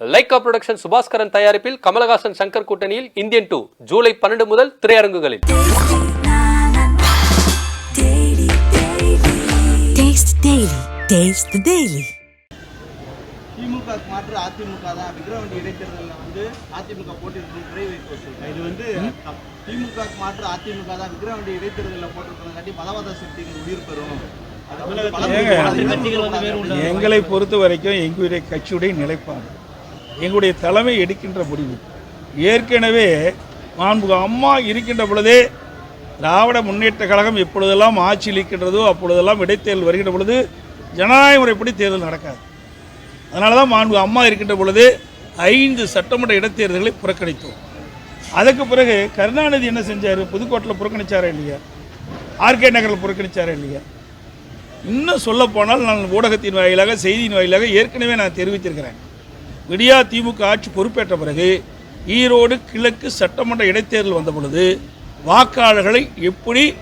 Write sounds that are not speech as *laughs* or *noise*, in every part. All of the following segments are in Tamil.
லைகா புரொடக்ஷன் சுபாஸ்கரன் தயாரிப்பில் கமலஹாசன் சங்கர் கூட்டணியில் இந்தியன் டூ ஜூலை பன்னெண்டு முதல் திரையரங்குகளில். திமுக மாற்று அதிமுக தான். விக்கிரவாண்டி இடைத்தேர்தலில் வந்து அதிமுக போட்டியிருக்கு துறை வைப்பு இது வந்து திமுக மாற்று அதிமுக தான். விக்கிரவாண்டி இடைத்தேர்தலில் போட்டிருக்கிறதாட்டி மதவாத சக்திகள் உயிர் பெறும். எங்களை பொறுத்த வரைக்கும் எங்களுடைய கட்சியுடைய நிலைப்பாடு. எங்களுடைய தலைமை எடுக்கின்ற முடிவு. ஏற்கனவே மாண்புக அம்மா இருக்கின்ற பொழுதே திராவிட முன்னேற்ற கழகம் எப்பொழுதெல்லாம் ஆட்சியில் இருக்கின்றதோ அப்பொழுதெல்லாம் இடைத்தேர்தல் வருகின்ற பொழுது ஜனநாயக முறைப்படி தேர்தல் நடக்காது. அதனால தான் மாண்பு அம்மா இருக்கின்ற பொழுது ஐந்து சட்டமன்ற இடைத்தேர்தல்களை புறக்கணித்தோம். அதுக்கு பிறகு கருணாநிதி என்ன செஞ்சார்? புதுக்கோட்டையில் புறக்கணித்தாரா இல்லையா? ஆர்கே நகரில் புறக்கணித்தாரா இல்லையா? இன்னும் சொல்லப்போனால் நான் ஊடகத்தின் வாயிலாக செய்தியின் வாயிலாக ஏற்கனவே நான் தெரிவித்திருக்கிறேன். விடியா திமுக ஆட்சி பொறுப்பேற்ற பிறகு ஈரோடு கிழக்கு சட்டமன்ற இடைத்தேர்தல் வந்த பொழுது வாக்காளர்களை எப்படி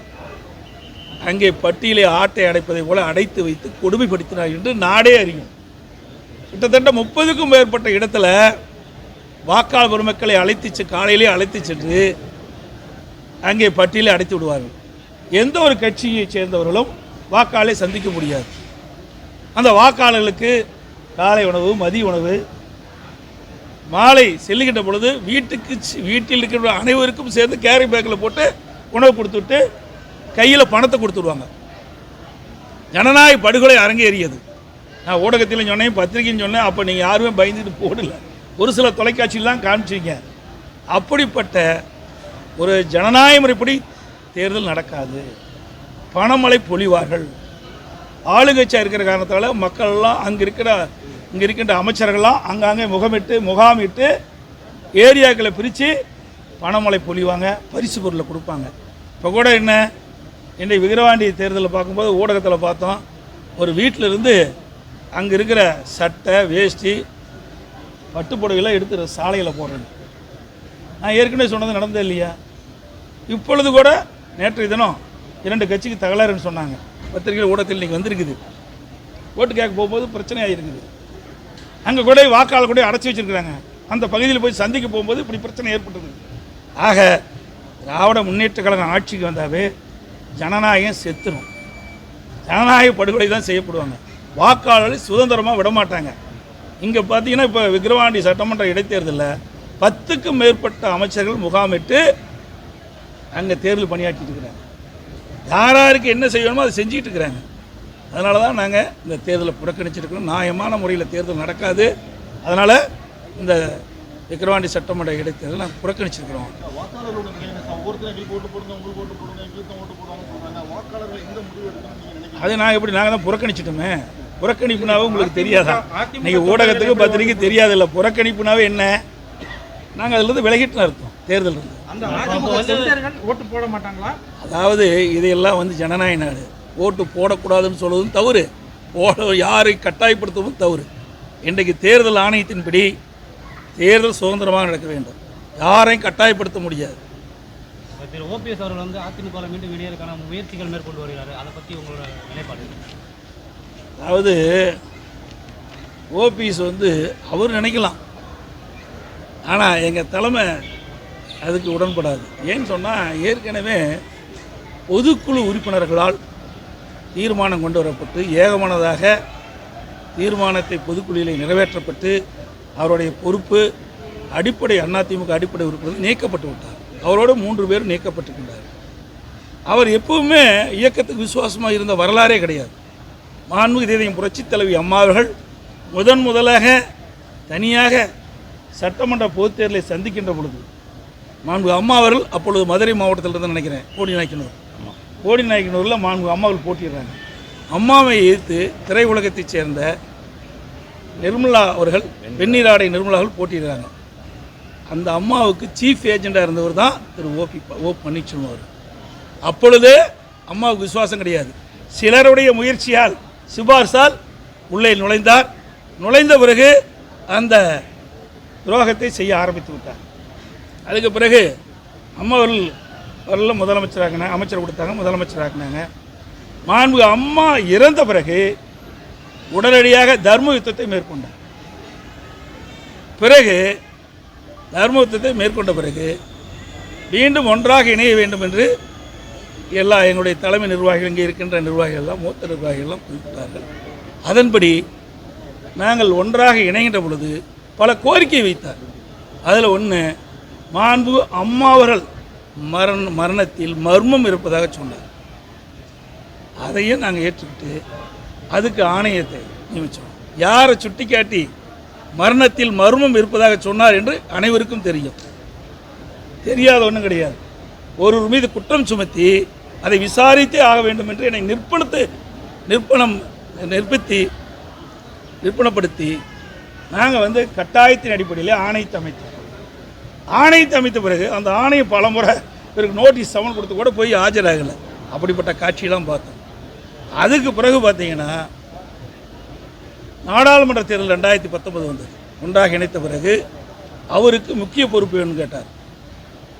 அங்கே பட்டியலை ஆட்டை அடைப்பதை போல அடைத்து வைத்து கொடுமைப்படுத்தினார் என்று நாடே அறியும். கிட்டத்தட்ட முப்பதுக்கும் மேற்பட்ட இடத்துல வாக்காளர் பெருமக்களை அழைத்து செ- காலையிலே அழைத்து சென்று அங்கே பட்டியலை அடைத்து விடுவார்கள். எந்த ஒரு கட்சியை சேர்ந்தவர்களும் வாக்காளரை சந்திக்க முடியாது. அந்த வாக்காளர்களுக்கு காலை உணவு மதிய உணவு மாலை செல்லுகின்ற பொழுது வீட்டுக்கு வீட்டில் இருக்கிற அனைவருக்கும் சேர்ந்து கேரி பேக்கில் போட்டு உணவு கொடுத்துட்டு கையில் பணத்தை கொடுத்துருவாங்க. ஜனநாயக படுகொலை அரங்கேறியது. நான் ஊடகத்தில் சொன்னேன் பத்திரிகையும் சொன்னேன் அப்போ நீங்கள் யாருமே பயந்துட்டு போடல. ஒரு சில தொலைக்காட்சியெலாம் காமிச்சிங்க அப்படிப்பட்ட ஒரு ஜனநாயக முறைப்படி தேர்தல் நடக்காது. பணமழை பொழிவார்கள். ஆளுங்கட்சியாக இருக்கிற காரணத்தால் மக்கள்லாம் அங்கே இருக்கிற இங்கே இருக்கின்ற அமைச்சர்கள்லாம் அங்கங்கே முகமிட்டு முகாமிட்டு ஏரியாக்களை பிரித்து பணமழை பொழிவாங்க பரிசு பொருளை கொடுப்பாங்க. இப்போ கூட என்ன இன்றைக்கு விக்கிரவாண்டி தேர்தலில் பார்க்கும்போது ஊடகத்தில் பார்த்தோம் ஒரு வீட்டில் இருந்து அங்கே இருக்கிற சட்டை வேஷ்டி பட்டுப்புடவைலாம் எடுத்து சாலையில் போடுறது நான் ஏற்கனவே சொன்னது நடந்தது இல்லையா? இப்பொழுது கூட நேற்றைய தினம் இரண்டு கட்சிக்கு தகராறுன்னு சொன்னாங்க. பத்திரிகை ஊடகத்தில் இன்றைக்கி வந்திருக்குது. ஓட்டு கேட்க போகும்போது பிரச்சனையாக இருக்குது அங்கே கூட வாக்காளர் கூட அடைச்சி வச்சிருக்கிறாங்க. அந்த பகுதியில் போய் சந்திக்க போகும்போது இப்படி பிரச்சனை ஏற்பட்டது. ஆக திராவிட முன்னேற்ற கழகம் ஆட்சிக்கு வந்தாவே ஜனநாயகம் செத்துரும். ஜனநாயக படுகொலை தான் செய்யப்படுவாங்க. வாக்காளர்களை சுதந்திரமாக விட மாட்டாங்க இங்கே பார்த்தீங்கன்னா இப்போ விக்கிரவாண்டி சட்டமன்ற இடைத்தேர்தலில் பத்துக்கும் மேற்பட்ட அமைச்சர்கள் முகாமிட்டு அங்கே தேர்தல் பணியாற்றிட்டு இருக்கிறாங்க. யாராருக்கு என்ன செய்யணுமோ அதை செஞ்சுட்டு இருக்கிறாங்க. அதனால தான் நாங்கள் இந்த தேர்தலை புறக்கணிச்சிருக்கிறோம். நியாயமான முறையில் தேர்தல் நடக்காது. அதனால் இந்த விக்கிரவாண்டி சட்டமன்ற இடைத்தேர்தலை நாங்கள் புறக்கணிச்சிருக்கிறோம். அது நான் எப்படி நாங்கள் தான் புறக்கணிச்சிட்டோமே? புறக்கணிப்புனாவே உங்களுக்கு தெரியாதா? நீங்கள் ஊடகத்துக்கு பத்திரிக்கை தெரியாதில்ல. புறக்கணிப்புனாவே என்ன? நாங்கள் அதுலேருந்து விலகிட்டுன்னு அர்த்தம் தேர்தல் இருந்து. அதாவது இதையெல்லாம் வந்து ஜனநாயக நாடு. ஓட்டு போடக்கூடாதுன்னு சொல்வதும் தவறு. போட யாரை கட்டாயப்படுத்தவும் தவறு. இன்றைக்கு தேர்தல் ஆணையத்தின்படி தேர்தல் சுதந்திரமாக நடக்க வேண்டும். யாரையும் கட்டாயப்படுத்த முடியாது. திரு ஓபிஎஸ் அவர்கள் வந்து அதிமுகவில் மீண்டும் வெளியேறக்கான முயற்சிகள் மேற்கொண்டு வருகிறாரு. அதை பற்றி உங்களோட நிலைப்பாடு அதாவது ஓபிஎஸ் வந்து அவர் நினைக்கலாம். ஆனால் எங்கள் தலைமை அதுக்கு உடன்படாது. ஏன்னு சொன்னால் ஏற்கனவே பொதுக்குழு உறுப்பினர்களால் தீர்மானம் கொண்டு வரப்பட்டு ஏகமானதாக தீர்மானத்தை பொதுக்குழுவில் நிறைவேற்றப்பட்டு அவருடைய பொறுப்பு அடிப்படை அதிமுக அடிப்படை உறுப்பினர் நீக்கப்பட்டு விட்டார். அவரோடு மூன்று பேரும் நீக்கப்பட்டிருக்கின்றார் அவர் எப்பவுமே இயக்கத்துக்கு விசுவாசமாக இருந்த வரலாறே கிடையாது. மாண்புமிகு இதயம் புரட்சி தலைவி அம்மா அவர்கள் முதன் முதலாக தனியாக சட்டமன்ற பொதுத் தேர்தலை சந்திக்கின்ற பொழுது மாண்பு அம்மா அவர்கள் அப்பொழுது மதுரை மாவட்டத்தில் இருந்து நினைக்கிறேன் கோடி நாயக்கனூர். கோடி நாயக்கனூரில் மாண்புமிகு அம்மாவில் போட்டிடுறாங்க அம்மாவை எதிர்த்து திரையுலகத்தைச் சேர்ந்த நிர்மலா அவர்கள் வெந்நீராடை நிர்மலாவில் போட்டிடுறாங்க அந்த அம்மாவுக்கு சீஃப் ஏஜெண்டாக இருந்தவர் தான் திரு ஓபி ஓ பன்னீர்செல்வம் அவர் அப்பொழுது அம்மாவுக்கு விசுவாசம் கிடையாது. சிலருடைய முயற்சியால் சிபார்சால் உள்ளே நுழைந்தார். நுழைந்த பிறகு அந்த துரோகத்தை செய்ய ஆரம்பித்து விட்டார். அதுக்கு பிறகு அம்மா அவர்கள் நல்ல முதலமைச்சராகின அமைச்சர் கொடுத்தாங்க முதலமைச்சராகினாங்க மாண்பு அம்மா இறந்த பிறகு உடனடியாக தர்ம யுத்தத்தை மேற்கொண்டார். பிறகு தர்மயுத்தத்தை மேற்கொண்ட பிறகு மீண்டும் ஒன்றாக இணைய வேண்டும் என்று எல்லா எங்களுடைய தலைமை நிர்வாகிகள் இங்கே இருக்கின்ற நிர்வாகிகள் எல்லாம் மூத்த நிர்வாகிகள்லாம் குறிப்பிட்டார்கள் அதன்படி நாங்கள் ஒன்றாக இணைகின்ற பொழுது பல கோரிக்கை வைத்தார். அதில் ஒன்று மாண்பு அம்மாவர்கள் மரண மரணத்தில் மர்மம் இருப்பதாக சொன்னார். அதையும் நாங்கள் ஏற்றுக்கிட்டு அதுக்கு ஆணையத்தை நியமித்தோம் யாரை சுட்டிக்காட்டி மரணத்தில் மர்மம் இருப்பதாக சொன்னார் என்று அனைவருக்கும் தெரியும். தெரியாத ஒன்றும் கிடையாது. ஒருவர் மீது குற்றம் சுமத்தி அதை விசாரித்தே ஆக வேண்டும் என்று என்னை நிற்பணத்து நிற்பணம் நிற்பித்தி நிற்பணப்படுத்தி நாங்கள் வந்து கட்டாயத்தின் அடிப்படையில் ஆணையத்தை அமைத்தோம். ஆணையத்தை அமைத்த பிறகு அந்த ஆணையம் பலமுறை பிறகு நோட்டீஸ் சமன் கொடுத்து கூட போய் ஆஜராகலை. அப்படிப்பட்ட காட்சியெல்லாம் பார்த்தோம். அதுக்கு பிறகு பார்த்தீங்கன்னா நாடாளுமன்ற தேர்தல் ரெண்டாயிரத்தி பத்தொன்பது வந்தது. ஒன்றாக இணைத்த பிறகு அவருக்கு முக்கிய பொறுப்பு வேணும்னு கேட்டார்.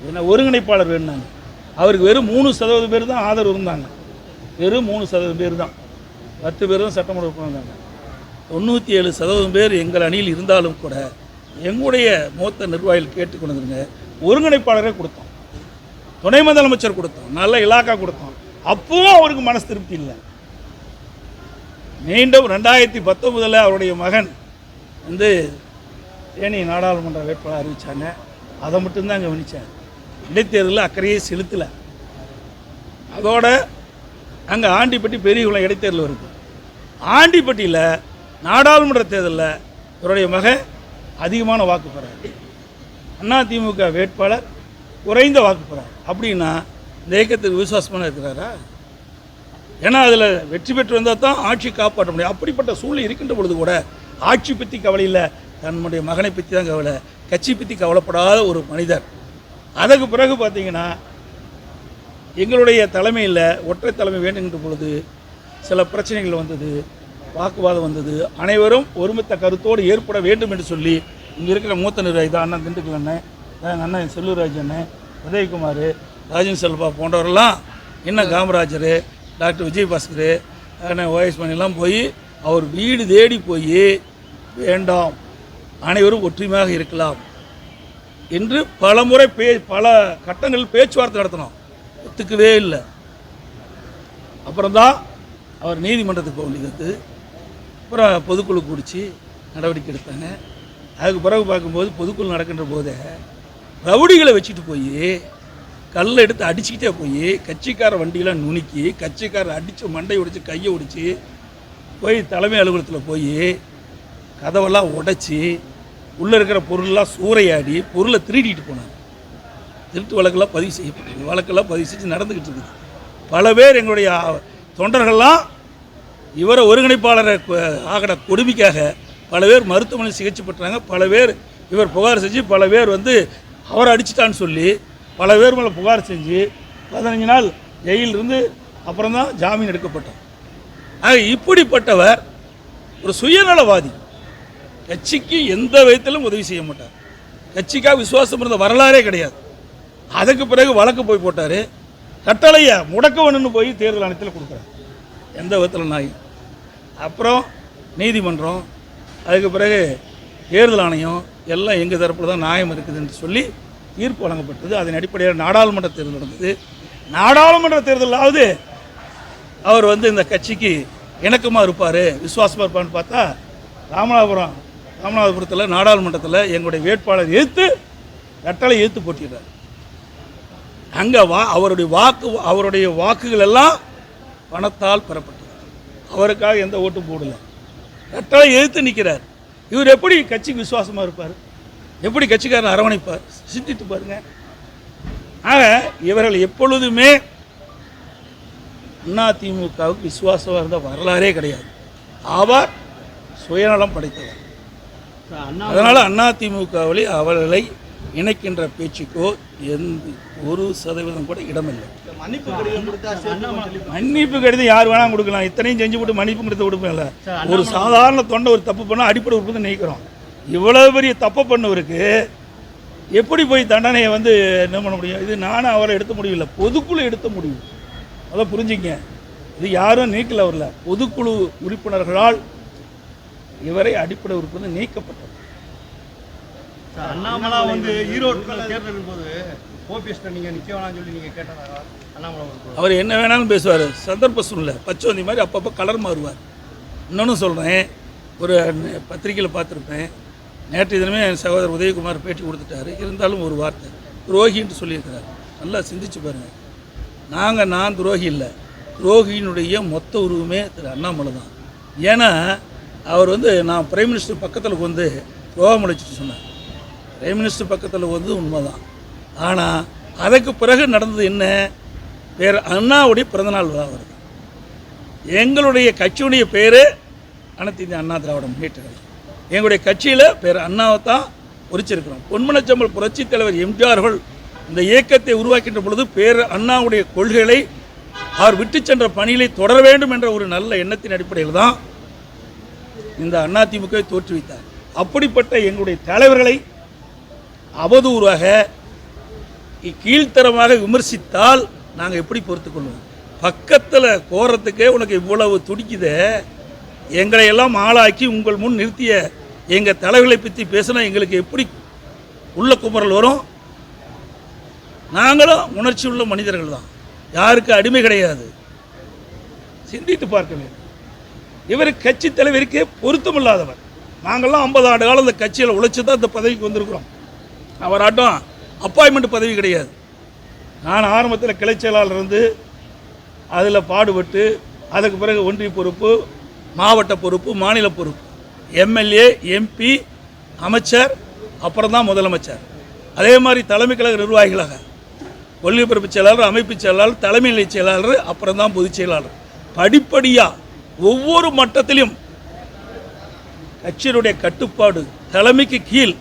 என்ன ஒருங்கிணைப்பாளர் வேணுனாங்க அவருக்கு வெறும் மூணு சதவீதம் பேர் தான் ஆதரவு இருந்தாங்க. வெறும் மூணு சதவீதம் பேர் தான். பத்து பேர் தான் சட்டமன்ற உறுப்பினர் இருந்தாங்க. தொண்ணூற்றி ஏழு சதவீதம் பேர் எங்கள் அணியில் இருந்தாலும் கூட எங்களுடைய மூத்த நிர்வாகிகள் கேட்டுக்கொண்டுங்க ஒருங்கிணைப்பாளரே கொடுத்தோம். துணை முதலமைச்சர் கொடுத்தோம். நல்ல இலாக்கா கொடுத்தோம். அப்பவும் அவருக்கு மனசு திருப்தி இல்லை. மீண்டும் ரெண்டாயிரத்தி பத்தொன்பதில் அவருடைய மகன் வந்து தேனி நாடாளுமன்ற வேட்பாளர் அறிவித்தாங்க அதை மட்டும்தான் கவனித்தேன் இடைத்தேர்தலில் அக்கறையே செலுத்தலை. அதோட அங்கே ஆண்டிப்பட்டி பெரியகுளம் இடைத்தேர்தல் வருது. ஆண்டிப்பட்டியில் நாடாளுமன்ற தேர்தலில் இவருடைய மகன் அதிகமான வாக்கு பெறார். அதிமுக வேட்பாளர் குறைந்த வாக்கு பெறார். அப்படின்னா இந்த இயக்கத்துக்கு விசுவாசமான இருக்கிறாரா? ஏன்னா அதில் வெற்றி பெற்று வந்தால் தான் ஆட்சி காப்பாற்ற முடியும். அப்படிப்பட்ட சூழ்நிலை இருக்கின்ற பொழுது கூட ஆட்சி பற்றி கவலை இல்லை. தன்னுடைய மகனை பற்றி தான் கவலை. கட்சி பற்றி கவலைப்படாத ஒரு மனிதர். அதற்கு பிறகு பார்த்தீங்கன்னா எங்களுடைய தலைமையில் ஒற்றை தலைமை வேண்டுகின்ற பொழுது சில பிரச்சனைகள் வந்தது. வாக்குவாதம் வந்தது. அனைவரும் ஒருமித்த கருத்தோடு ஏற்பட வேண்டும் என்று சொல்லி இங்கே இருக்கிற மூத்த நிர்வாகி தான் அண்ணன் திண்டுக்கல் அண்ணன் எங்கள் அண்ணன் செல்லூர்ராஜ் அண்ணன் உதயகுமார் ராஜன் செல்வா போன்றவரெல்லாம் இன்னும் காமராஜர் டாக்டர் விஜயபாஸ்கர் அண்ணன் ஓஎஸ் மணிலாம் போய் அவர் வீடு தேடி போய் வேண்டாம். அனைவரும் ஒற்றுமையாக இருக்கலாம் என்று பல முறை பே பல கட்டங்களில் பேச்சுவார்த்தை நடத்தினோம். ஒத்துக்கவே இல்லை. அப்புறம்தான் அவர் நீதிமன்றத்துக்கு போக வேண்டியது. அப்புறம் பொதுக்குழு கூடிச்சு நடவடிக்கை எடுத்தாங்க. அதுக்கு பிறகு பார்க்கும்போது பொதுக்குழு நடக்கின்ற போதே ரவுடிகளை வச்சுட்டு போய் கல்லை எடுத்து அடிச்சுக்கிட்டே போய் கட்சிக்கார வண்டியெலாம் நுணுக்கி கட்சிக்காரர் அடித்து மண்டை உடைச்சு கையை உடைச்சு போய் தலைமை அலுவலகத்தில் போய் கதவெல்லாம் உடைச்சி உள்ளே இருக்கிற பொருள்லாம் சூறையாடி பொருளை திருடிட்டு போனாங்க. திருட்டு வழக்கெல்லாம் பதிவு செய்யப்பட்டது. வழக்கெல்லாம் பதிவு செஞ்சு நடந்துக்கிட்டு இருக்குது. பல பேர் எங்களுடைய தொண்டர்கள்லாம் இவரை ஒருங்கிணைப்பாளரை ஆகிற கொடுமைக்காக பல பேர் மருத்துவமனையில் சிகிச்சை பெற்றாங்க. பல பேர் இவர் புகார் செஞ்சு பல பேர் வந்து அவரை அடிச்சிட்டான்னு சொல்லி பல பேர் மேலே புகார் செஞ்சு பதினஞ்சு நாள் ஜெயிலிருந்து அப்புறம் தான் ஜாமீன் எடுக்கப்பட்டார். ஆக இப்படிப்பட்டவர் ஒரு சுயநலவாதி. கட்சிக்கு எந்த விதத்திலும் உதவி செய்ய மாட்டார். கட்சிக்காக விசுவாசம் இருந்த வரலாறே கிடையாது. அதுக்கு பிறகு வழக்கு போய் போட்டார். கட்டளையை முடக்க வேணும்னு போய் தேர்தல் ஆணையத்தில் கொடுக்குறாரு. எந்த விதத்தில் நாய். அப்புறம் நீதிமன்றம் அதுக்கு பிறகு தேர்தல் ஆணையம் எல்லாம் எங்கள் தரப்பில் தான் நியாயம் இருக்குதுன்னு சொல்லி தீர்ப்பு வழங்கப்பட்டது. அதன் அடிப்படையில் நாடாளுமன்ற தேர்தல் நடந்தது. நாடாளுமன்ற தேர்தலாவது அவர் வந்து இந்த கட்சிக்கு இணக்கமாக இருப்பார் விசுவாசமாக இருப்பான்னு பார்த்தா ராமநாதபுரம் ராமநாதபுரத்தில் நாடாளுமன்றத்தில் எங்களுடைய வேட்பாளர் எதிர்த்து கட்டளை எதிர்த்து போட்டிடுறார். அங்கே வா அவருடைய வாக்கு அவருடைய வாக்குகள் எல்லாம் பணத்தால் பெறப்பட்டது. அவருக்காக எந்த ஓட்டும் போடல. கட்டளை எதிர்த்து நிற்கிறார் இவர் எப்படி கட்சிக்கு விசுவாசமாக இருப்பார்? எப்படி கட்சிக்காரன் அரவணைப்பார்? சிந்தித்து பாருங்க. ஆக இவர்கள் எப்பொழுதுமே அதிமுகவுக்கு விசுவாசமாக இருந்த வரலாறே கிடையாது. அவர் சுயநலம் படைத்தவர். அண்ணா அதனால் அதிமுகவில் அவர்களை இணைக்கின்ற பேச்சுக்கோ எந்த ஒரு சதவீதம் கூட இடமில்லை. மன்னிப்பு கடிதம் யார் வேணாலும் கொடுக்கலாம். இத்தனையும் செஞ்சு போட்டு மன்னிப்பு கடிதம் கொடுப்பேன்ல ஒரு சாதாரண தொண்டை ஒரு தப்பு பண்ணால் அடிப்படை உறுப்பு நீக்கிறோம். இவ்வளவு பெரிய தப்பு பண்ணவருக்கு எப்படி போய் தண்டனையை வந்து என்ன பண்ண முடியும்? இது நானும் அவரை எடுத்த முடியல பொதுக்குழு எடுத்த முடியும் அதை புரிஞ்சுங்க. இது யாரும் நீக்கல வரல பொதுக்குழு உறுப்பினர்களால் இவரை அடிப்படை உறுப்பினர் நீக்கப்பட்டது. அண்ணாமலா வந்து ஈரோட்டில் தேர்தலின் போது ஓபிஎஸ் நீங்க நிக்க வேணாம்னு சொல்லி நீங்க கேட்டதாக அண்ணாமலை அவர் என்ன வேணாலும் பேசுவார். சந்தர்ப்ப சூழ்நிலை. பச்சோந்தி மாதிரி அப்பப்போ கலர் மாறுவார். இன்னொன்று சொல்கிறேன் ஒரு பத்திரிக்கையில் பார்த்துருப்பேன். நேற்று தினமே என் சகோதரர் உதயகுமார் பேட்டி கொடுத்துட்டாரு. இருந்தாலும் ஒரு வார்த்தை. துரோகின்னு சொல்லியிருக்கிறார். நல்லா சிந்திச்சு பாருங்கள் நாங்கள் நான் துரோகி இல்லை. துரோகியினுடைய மொத்த உருவமே திரு அண்ணாமலை தான். ஏன்னா அவர் வந்து நான் பிரைம் மினிஸ்டர் பக்கத்தில் வந்து துரோகம் அழைச்சிட்டு சொன்னார். பிரைம் மினிஸ்டர் பக்கத்தில் வந்து உண்மைதான். ஆனால் அதுக்கு பிறகு நடந்தது என்ன? பேர் அண்ணாவுடைய பிறந்தநாள் விழா வருது. எங்களுடைய கட்சியுடைய பேர் அனைத்து இந்திய அண்ணா திராவிட முன்னேற்ற எங்களுடைய கட்சியில் பேர் அண்ணாவை தான் பொறிச்சிருக்கிறோம். பொன்மனச்சம்பல் புரட்சி தலைவர் எம்ஜிஆர்கள் இந்த இயக்கத்தை உருவாக்கின்ற பொழுது பேர் அண்ணாவுடைய கொள்கைகளை அவர் விட்டு சென்ற பணிகளை தொடர வேண்டும் என்ற ஒரு நல்ல எண்ணத்தின் அடிப்படையில் தான் இந்த அதிமுகவை தோற்றுவித்தார். அப்படிப்பட்ட எங்களுடைய தலைவர்களை அவதூறாக கீழ்த்தரமாக விமர்சித்தால் நாங்கள் எப்படி பொறுத்துக்கொள்வோம் பக்கத்தில் போகிறதுக்கே உனக்கு இவ்வளவு துடிக்குதே எங்களை எல்லாம் ஆளாக்கி உங்கள் முன் நிறுத்திய எங்கள் தலைவர்களை பற்றி பேசினா எங்களுக்கு எப்படி உள்ள குமரல் வரும்? நாங்களும் உணர்ச்சி உள்ள மனிதர்கள் தான். யாருக்கு அடிமை கிடையாது. சிந்தித்து பார்க்க வேண்டும். இவர் கட்சி தலைவருக்கே பொருத்தமில்லாதவர். நாங்கள்லாம் ஐம்பது ஆண்டு காலம் இந்த கட்சியில் உழைச்சி தான் இந்த பதவிக்கு வந்திருக்கிறோம். அவராட்டம் அப்பாயின்மெண்ட் பதவி கிடையாது. நான் ஆரம்பத்தில் கிளை செயலாளர் இருந்து அதில் பாடுபட்டு அதுக்கு பிறகு ஒன்றிய பொறுப்பு மாவட்ட பொறுப்பு மாநில பொறுப்பு. எம்எல்ஏ எம்பி அமைச்சர் அப்புறம் தான் முதலமைச்சர். அதே மாதிரி தலைமை கழக நிர்வாகிகளாக கொள்கைப்பரப்பு செயலாளர் அமைப்பு செயலாளர் தலைமை நிலை செயலாளர் அப்புறம் தான் பொதுச் செயலாளர். படிப்படியாக ஒவ்வொரு மட்டத்திலும் கட்சியினுடைய கட்டுப்பாடு தலைமைக்கு கீழ்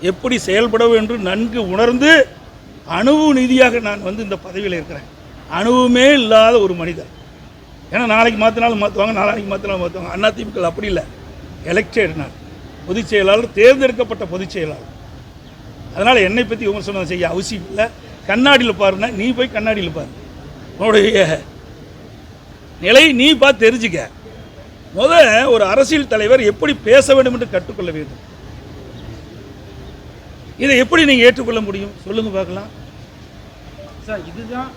எப்படி செயல்பட வேண்டும் நன்கு உணர்ந்து அணுவு நிதியாக நான் வந்து இந்த பதவியில் இருக்கிறேன். அணுவுமே இல்லாத ஒரு மனிதர். ஏன்னா நாளைக்கு மாற்றினாலும் மாற்றுவாங்க நாளைக்கு மாற்றினாலும் மாற்றுவாங்க அதிமுக அப்படி இல்லை. எலெக்டட் நான். பொதுச் செயலாளர் தேர்ந்தெடுக்கப்பட்ட பொதுச் செயலாளர். அதனால் என்னை பற்றி விமர்சனம் செய்ய அவசியம் இல்லை. கண்ணாடியில் பாருன்னா நீ போய் கண்ணாடியில் பாரு. உன்னுடைய நிலை நீ பார்த்து தெரிஞ்சுக்க. முத ஒரு அரசியல் தலைவர் எப்படி பேச வேண்டும் என்று கற்றுக்கொள்ள வேண்டும். இதை எப்படி நீங்கள் ஏற்றுக்கொள்ள முடியும்? சொல்லுங்க பார்க்கலாம். சார் இதுதான்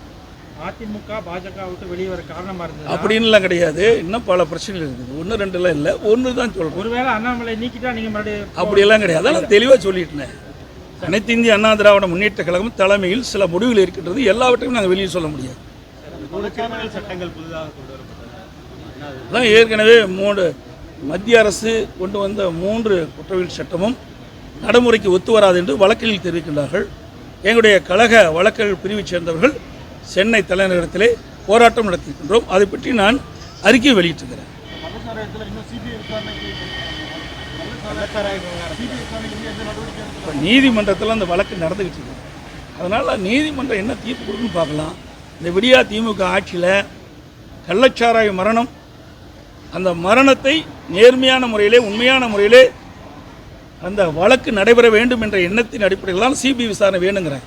அதிமுக பாஜக விட்டு வெளியே வர காரணமா இருந்தது அப்படின்லாம் கிடையாது. இன்னும் பல பிரச்சனைகள் இருக்குது. ஒன்று ரெண்டுலாம் இல்லை. ஒன்று தான் சொல்கிறேன் ஒருவேளை அண்ணாமலை நீக்கிட்டா நீங்க மறுபடியும் அப்படியெல்லாம் கிடையாது. அதான் நான் தெளிவாக சொல்லிட்டேன் அனைத்து இந்திய அண்ணா திராவிட முன்னேற்ற கழகம் தலைமையில் சில முடிவுகள் இருக்கின்றது. எல்லாவற்றையும் நாங்கள் வெளியே சொல்ல முடியாது. சட்டங்கள் புதிதாக கொண்டு வரப்பட்டது அதான் ஏற்கனவே மூன்று மத்திய அரசு கொண்டு வந்த மூன்று குற்றவியல் சட்டமும் நடைமுறைக்கு ஒத்து வராது என்று வழக்கில் தெரிவிக்கின்றார்கள். எங்களுடைய கழக வழக்கறிஞர் பிரிவைச் சேர்ந்தவர்கள் சென்னை தலைநகரத்திலே போராட்டம் நடத்தியிருக்கின்றோம். அதை பற்றி நான் அறிக்கை வெளியிட்டிருக்கிறேன். இப்போ நீதிமன்றத்தில் அந்த வழக்கு நடந்துக்கிட்டு இருக்கு. அதனால் நீதிமன்றம் என்ன தீர்ப்பு கொடுக்குன்னு பார்க்கலாம். இந்த விடியா திமுக ஆட்சியில் கள்ளச்சாராய மரணம் அந்த மரணத்தை நேர்மையான முறையிலே உண்மையான முறையிலே அந்த வழக்கு நடைபெற வேண்டும் என்ற எண்ணத்தின் அடிப்படையில் தான் சிபிஐ விசாரணை வேணுங்கிறேன்.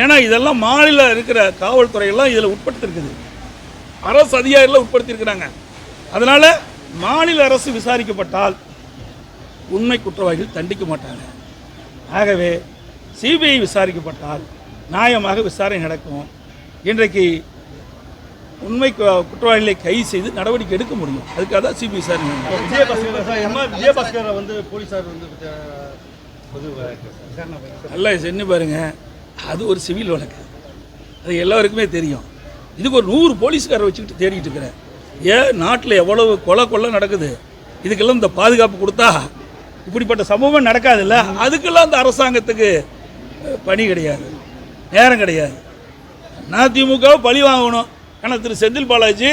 ஏன்னா இதெல்லாம் மாநில இருக்கிற காவல்துறையெல்லாம் இதில் உட்படுத்திருக்குது. அரசு அதிகாரிகள் உட்படுத்தியிருக்கிறாங்க. அதனால் மாநில அரசு விசாரிக்கப்பட்டால் உண்மை குற்றவாளிகள் தண்டிக்க மாட்டாங்க. ஆகவே சிபிஐ விசாரிக்கப்பட்டால் நியாயமாக விசாரணை நடக்கும். இன்றைக்கு உண்மை குற்றவாளிகளை கைது செய்து நடவடிக்கை எடுக்க முடியும். அதுக்காக தான் சிபிஐ வேணும். விஜயபாஸ்கர் வந்து போலீஸார் வந்து நல்லா செஞ்சு பாருங்க. அது ஒரு சிவில் வழக்கு. அது எல்லாருக்குமே தெரியும். இதுக்கு ஒரு நூறு போலீஸ்காரை வச்சுக்கிட்டு தேடிட்டு இருக்கிறேன் ஏன் நாட்டில் எவ்வளவு கொலை கொள்ளை நடக்குது? இதுக்கெல்லாம் இந்த பாதுகாப்பு கொடுத்தா இப்படிப்பட்ட சம்பவம் நடக்காதுல்ல? அதுக்கெல்லாம் அந்த அரசாங்கத்துக்கு பணி கிடையாது. நேரம் கிடையாது. அதிமுக பழி வாங்கணும். ஆனால் திரு செந்தில் பாலாஜி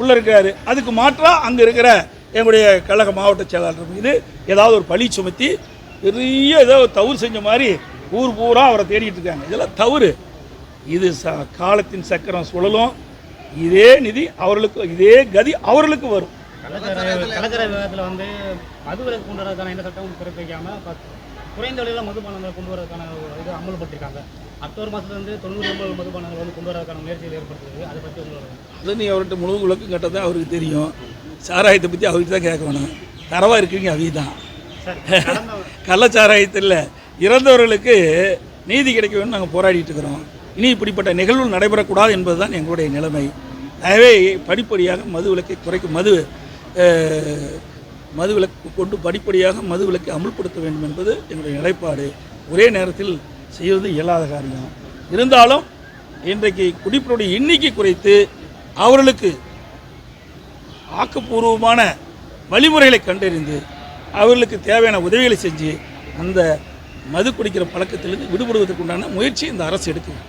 உள்ளே இருக்கிறாரு அதுக்கு மாற்றாக அங்கே இருக்கிற எங்களுடைய கழக மாவட்ட செயலாளர் மீது ஏதாவது ஒரு பழி சுமத்தி பெரிய ஏதோ தவறு செஞ்ச மாதிரி ஊர் பூரா அவரை தேடிட்டு இருக்காங்க. இதெல்லாம் தவறு. இது ச காலத்தின் சக்கரம் சுழலும். இதே நிதி அவர்களுக்கு இதே கதி அவர்களுக்கு வரும். கள்ளச்சாராய விவகாரத்தில் வந்து மதுவிலக்கு கொண்டு வரதுக்கான எந்த சட்டமும் பிறப்பிக்காமல் குறைந்த விலையில் மதுபானங்களை கொண்டு வரதுக்கான ஒரு இது அமல்படுத்திருக்காங்க. அக்டோபர் மாதத்துல இருந்து தொண்ணூறு ஒன்பது மதுபானங்கள் வந்து கொண்டு வரதுக்கான முயற்சிகள் ஏற்படுத்துது அதை பற்றி உங்களோட அது நீ அவர்கிட்ட முழு விளக்கம் கேட்டது அவருக்கு தெரியும். சாராயத்தை பற்றி அவருக்கு தான் கேட்கணும். தரவாக இருக்கீங்க அவங்க தான் *laughs* கள்ளச்சாராயத்தில் இறந்தவர்களுக்கு நீதி கிடைக்க வேண்டும் நாங்கள் போராடிட்டு இருக்கிறோம். இனி இப்படிப்பட்ட நிகழ்வு நடைபெறக்கூடாது என்பதுதான் எங்களுடைய நிலைமை. எனவே படிப்படியாக மது விலக்கை குறைக்கும். மது மதுவிலக்கு மது விலக்கு கொண்டு படிப்படியாக மதுவிலக்கை அமுல்படுத்த வேண்டும் என்பது எங்களுடைய நிலைப்பாடு. ஒரே நேரத்தில் செய்வது இயலாத காரியம். இருந்தாலும் இன்றைக்கு குடிப்பினுடைய எண்ணிக்கை குறைத்து அவர்களுக்கு ஆக்கப்பூர்வமான வழிமுறைகளை கண்டறிந்து அவர்களுக்கு தேவையான உதவிகளை செஞ்சு அந்த மது குடிக்கிற பழக்கத்திலிருந்து விடுபடுவதற்குண்டான முயற்சி இந்த அரசு எடுக்கும்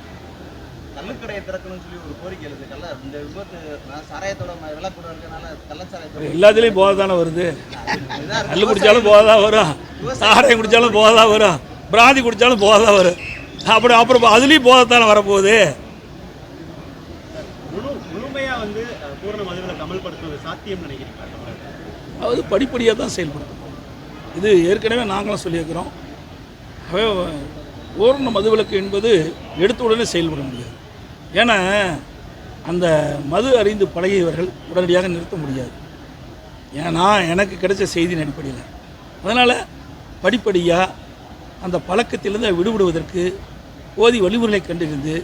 கள்ளுக்கடையை திறக்கணும்னு சொல்லி ஒரு கோரிக்கை எழுது. கள்ள இந்த விபத்து நான் சாராயத்தோட விலை கூட இருக்கனால கள்ளச்சாராயத்தோட எல்லாத்துலேயும் போதை தானே வருது. கல் குடித்தாலும் போதை தான் வரும். சாராயம் குடித்தாலும் போதை தான் வரும். பிராந்தி குடித்தாலும் போதை தான் வரும் அப்புறம் அப்புறம் அதுலேயும் போதை தானே வரப்போகுது? முழு முழுமையா வந்து அஹ், பூரண மதுவிலக்கு அமல்படுத்துவது சாத்தியம் நினைக்கிறீங்களா? தமிழகத்தில்? அது படிப்படியாக தான் செயல்படுத்தணும் இது ஏற்கனவே நாங்களும் சொல்லியிருக்கிறோம். பூரண மதுவிலக்கு என்பது எடுத்த உடனே செயல்பட முடியாது. ஏன்னா அந்த மது அறிந்து பழகியவர்கள் உடனடியாக நிறுத்த முடியாது. ஏன்னா எனக்கு கிடைச்ச செய்தியின் அடிப்படையில். அதனால் படிப்படியாக அந்த பழக்கத்திலிருந்து விடுபடுவதற்கு போதி வழிமுறைகளை கண்டிருந்து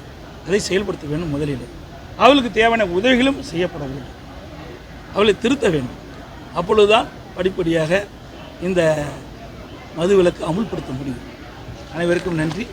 அதை செயல்படுத்த வேண்டும் முதலீடு அவளுக்கு தேவையான உதவிகளும் செய்யப்பட வேண்டும். அவளை திருத்த வேண்டும். அப்பொழுதுதான் படிப்படியாக இந்த மது விலக்கு அமுல்படுத்த முடியும். அனைவருக்கும் நன்றி.